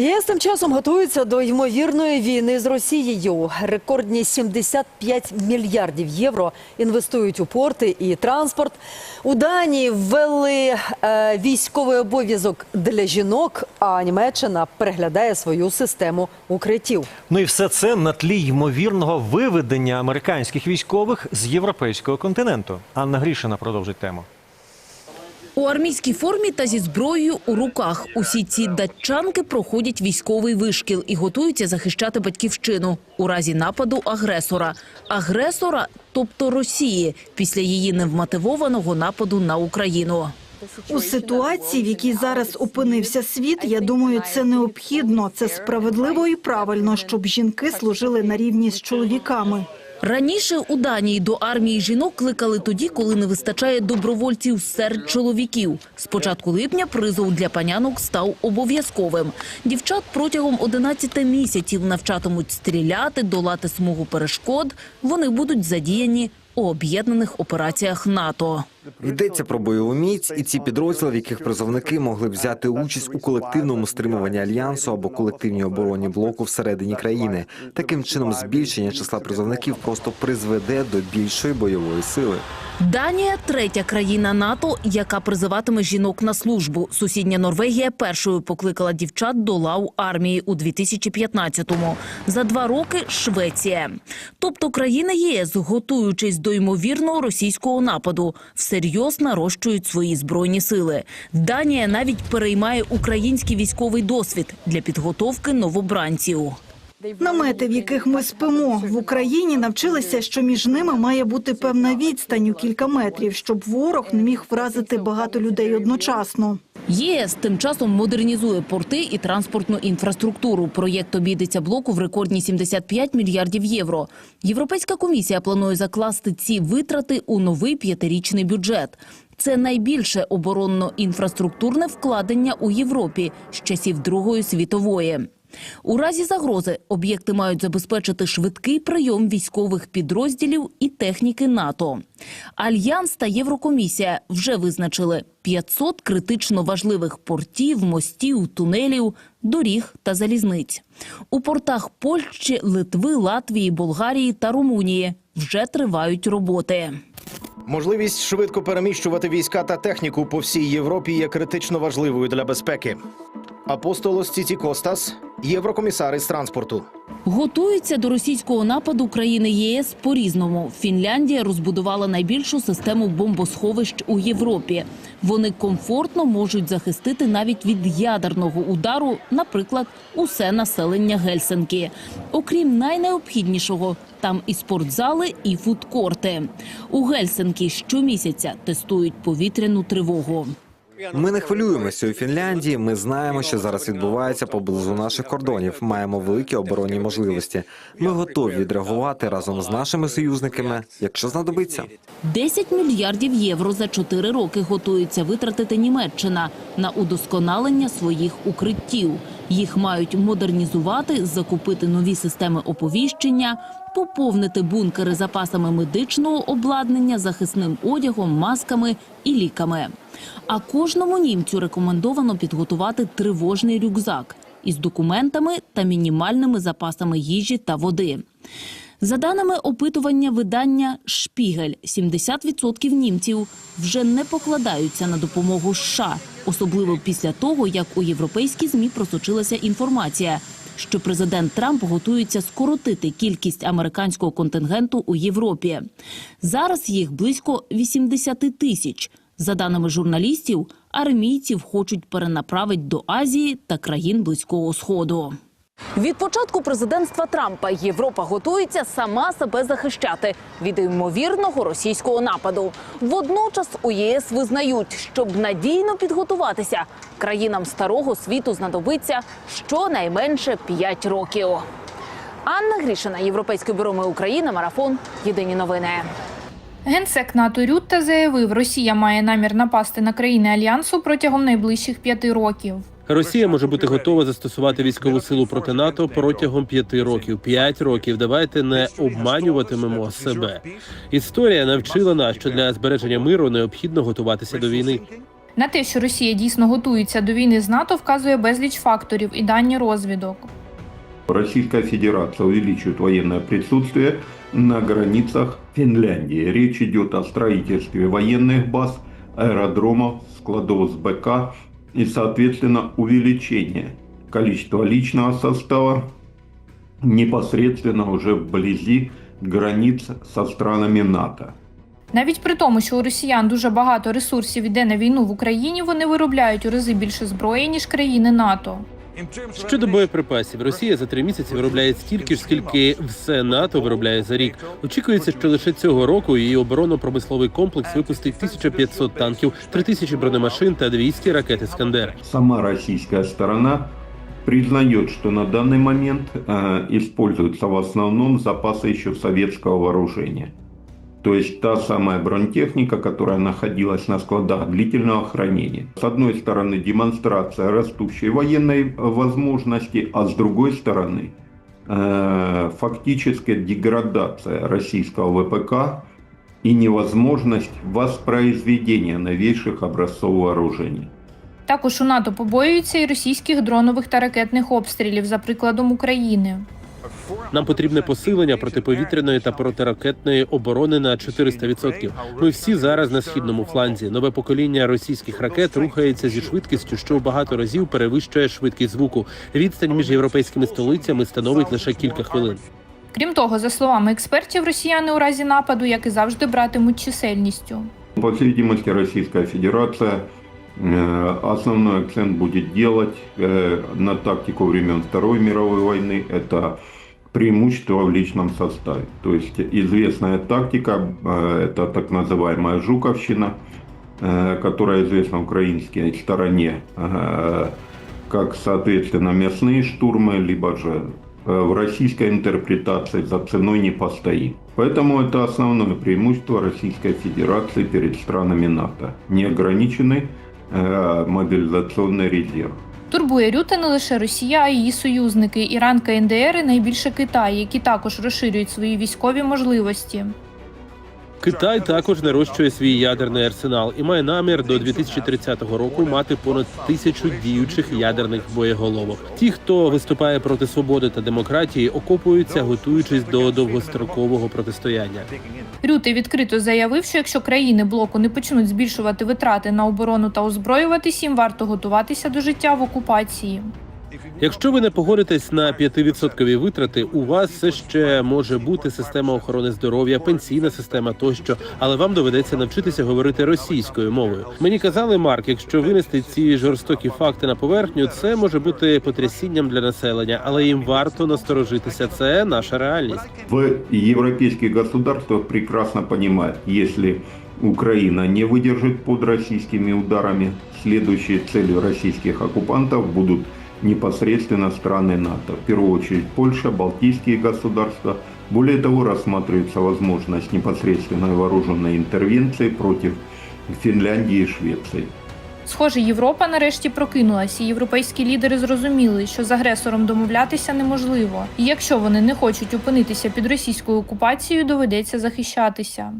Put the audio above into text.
ЄС тим часом готується до ймовірної війни з Росією. Рекордні 75 мільярдів євро інвестують у порти і транспорт. У Данії ввели е, військовий обов'язок для жінок, а Німеччина переглядає свою систему укриттів. Ну і все це на тлі ймовірного виведення американських військових з європейського континенту. Анна Грішина продовжить тему. У армійській формі та зі зброєю у руках усі ці датчанки проходять військовий вишкіл і готуються захищати батьківщину у разі нападу агресора. Агресора, тобто Росії, після її невмотивованого нападу на Україну. У ситуації, в якій зараз опинився світ, я думаю, це необхідно, це справедливо і правильно, щоб жінки служили на рівні з чоловіками. Раніше у Данії до армії жінок кликали тоді, коли не вистачає добровольців серед чоловіків. З початку липня призов для панянок став обов'язковим. Дівчат протягом 11 місяців навчатимуть стріляти, долати смугу перешкод. Вони будуть задіяні у об'єднаних операціях НАТО. Йдеться про бойову міць і ці підрозділи, в яких призовники могли взяти участь у колективному стримуванні альянсу або колективній обороні блоку всередині країни. Таким чином, збільшення числа призовників просто призведе до більшої бойової сили. Данія третя країна НАТО, яка призиватиме жінок на службу. Сусідня Норвегія першою покликала дівчат до лав армії у 2015-му. За два роки Швеція. Тобто країни ЄС, готуючись до ймовірного російського нападу, всерйоз нарощують свої збройні сили. Данія навіть переймає український військовий досвід для підготовки новобранців. Намети, в яких ми спимо в Україні, навчилися, що між ними має бути певна відстань у кілька метрів, щоб ворог не міг вразити багато людей одночасно. ЄС тим часом модернізує порти і транспортну інфраструктуру. Проєкт обійдеться блоку в рекордні 75 мільярдів євро. Європейська комісія планує закласти ці витрати у новий п'ятирічний бюджет. Це найбільше оборонно-інфраструктурне вкладення у Європі з часів Другої світової. У разі загрози об'єкти мають забезпечити швидкий прийом військових підрозділів і техніки НАТО. Альянс та Єврокомісія вже визначили 500 критично важливих портів, мостів, тунелів, доріг та залізниць. У портах Польщі, Литви, Латвії, Болгарії та Румунії вже тривають роботи. Можливість швидко переміщувати війська та техніку по всій Європі є критично важливою для безпеки. Апостолос Ціці Костас, єврокомісар із транспорту. Готуються до російського нападу країни ЄС по-різному. Фінляндія розбудувала найбільшу систему бомбосховищ у Європі. Вони комфортно можуть захистити навіть від ядерного удару, наприклад, усе населення Гельсинкі. Окрім найнеобхіднішого, там і спортзали, і фудкорти. У Гельсинкі щомісяця тестують повітряну тривогу. Ми не хвилюємося у Фінляндії. Ми знаємо, що зараз відбувається поблизу наших кордонів. Маємо великі оборонні можливості. Ми готові відреагувати разом з нашими союзниками, якщо знадобиться. 10 мільярдів євро за 4 роки готується витратити Німеччина на удосконалення своїх укриттів. Їх мають модернізувати, закупити нові системи оповіщення, поповнити бункери запасами медичного обладнання, захисним одягом, масками і ліками. А кожному німцю рекомендовано підготувати тривожний рюкзак із документами та мінімальними запасами їжі та води. За даними опитування видання Шпігель, 70% німців вже не покладаються на допомогу США, особливо після того, як у європейські змі просочилася інформація, що президент Трамп готується скоротити кількість американського контингенту у Європі. Зараз їх близько 80 тисяч. За даними журналістів, армійців хочуть перенаправити до Азії та країн Близького Сходу. Від початку президентства Трампа Європа готується сама себе захищати від ймовірного російського нападу. Водночас у ЄС визнають, щоб надійно підготуватися, країнам старого світу знадобиться щонайменше 5 років. Анна Грішина, Європейське бюро «Ми Україна, марафон. Єдині новини. Генсек НАТО Рютте заявив, Росія має намір напасти на країни альянсу протягом найближчих п'яти років. Росія може бути готова застосувати військову силу проти НАТО протягом п'яти років. П'ять років. Давайте не обманюватимемо себе. Історія навчила нас, що для збереження миру необхідно готуватися до війни. На те, що Росія дійсно готується до війни з НАТО, вказує безліч факторів і дані розвідок. Российская Федерация увеличивает военное присутствие на границах Финляндии. Речь идет о строительстве военных баз, аэродромов, складов БК и, соответственно, увеличение количества личного состава непосредственно уже вблизи границ со странами НАТО. Навіть при тому, що у росіян дуже багато ресурсів іде на війну в Україні, вони виробляють у рази більше зброї, ніж країни НАТО. Щодо боєприпасів, Росія за три місяці виробляє стільки ж, скільки все НАТО виробляє за рік. Очікується, що лише цього року її оборонно-промисловий комплекс випустить 1500 танків, 3000 бронемашин та 200 ракет «Іскандер». Сама российская сторона признает, что на данный момент э, используются в основном запасы еще советского вооружения. То есть та самая бронетехника, которая находилась на складах длительного хранения. С одной стороны демонстрация растущей военной возможности, а с другой стороны э, фактическая деградация российского ВПК и невозможность воспроизведения новейших образцов вооружений. Також у НАТО побоюються і російських дронових та ракетних обстрілів, за прикладом України. Нам потрібне посилення протиповітряної та протиракетної оборони на 400%. Ми всі зараз на східному фланзі. Нове покоління російських ракет рухається зі швидкістю, що в багато разів перевищує швидкість звуку. Відстань між європейськими столицями становить лише кілька хвилин. Крім того, за словами експертів, росіяни у разі нападу, як і завжди, братимуть чисельністю. По всей видимости, Российская Федерация э, основной акцент будет делать э, на тактику времен Второй мировой войны. Это преимущество в личном составе. То есть известная тактика, э, это так называемая Жуковщина, э, которая известна украинской стороне э, как, соответственно, мясные штурмы, либо же в российской интерпретации за ценой не постоим. Поэтому это основное преимущество Российской Федерации перед странами НАТО. Неограниченный мобилизационный резерв. Турбує Рюта не лише Росія, а її союзники Іран, КНДР і найбільше Китай, які також розширюють свої військові можливості. Китай також нарощує свій ядерний арсенал і має намір до 2030 року мати понад тисячу діючих ядерних боєголовок. Ті, хто виступає проти свободи та демократії, окопуються, готуючись до довгострокового протистояння. Рюти відкрито заявив, що якщо країни блоку не почнуть збільшувати витрати на оборону та озброюватись, їм варто готуватися до життя в окупації. Якщо ви не погодитесь на 5% витрати, у вас все ще може бути система охорони здоров'я, пенсійна система тощо, але вам доведеться навчитися говорити російською мовою. Мені казали, Марк, якщо винести ці жорстокі факти на поверхню, це може бути потрясінням для населення, але їм варто насторожитися. Це наша реальність. В европейских государствах прекрасно понимают, если Украина не выдержит под российскими ударами, следующей целью российских оккупантов будут непосредственно страны НАТО. В первую очередь Польша, Балтийские государства. Более того, рассматривается возможность непосредственной вооруженной интервенции против Финляндии и Швеции. Схоже, Європа нарешті прокинулася. і Європейські лідери зрозуміли, що з агресором домовлятися неможливо. І якщо вони не хочуть опинитися під російською окупацією, доведеться захищатися.